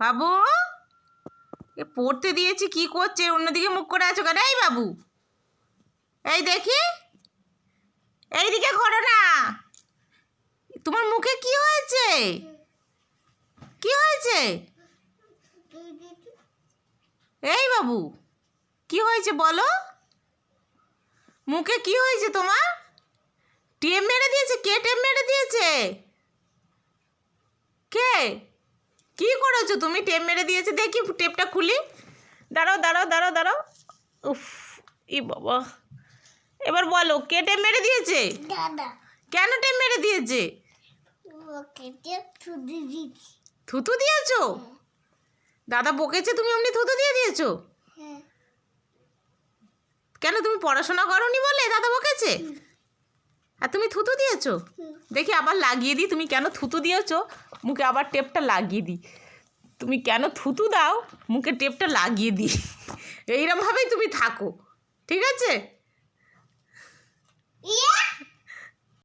বাবু, এ পড়তে দিয়েছি, কি করছে? অন্যদিকে মুখ করে আছো কেন? এই বাবু। এই দেখি। এইদিকে করো না। তোমার মুখে কি হয়েছে? কি হয়েছে? এই বাবু, কি হয়েছে বলো? মুখে কি হয়েছে তোমার? টেপ মেরে দিয়েছে? কে টেপ মেরে দিয়েছে? কে করেছ তুমি? টেপ মেরে দিয়েছে। দেখি টেপটা খুলি। দাঁড়াও দাঁড়াও দাঁড়াও দাঁড়াও। উফ ই বাবা। এবার বলো কে টেপ মেরে দিয়েছে? কেন টেপ মেরে দিয়েছে? থুতু দিয়েছ। দাদা বকেছে তুমি অমনি থুতু দিয়ে দিয়েছ? হ্যাঁ। কেন তুমি পড়াশোনা করনি বলে দাদা বকেছে? আর তুমি থুতু দিয়েছ? দেখি আবার লাগিয়ে দিই তুমি কেন থুতু দিয়েছ? মুখে আবার টেপটা লাগিয়ে দিই। তুমি কেন থুতু দাও? মুখে টেপটা লাগিয়ে দিই। এইরমভাবেই তুমি থাকো। ঠিক আছে?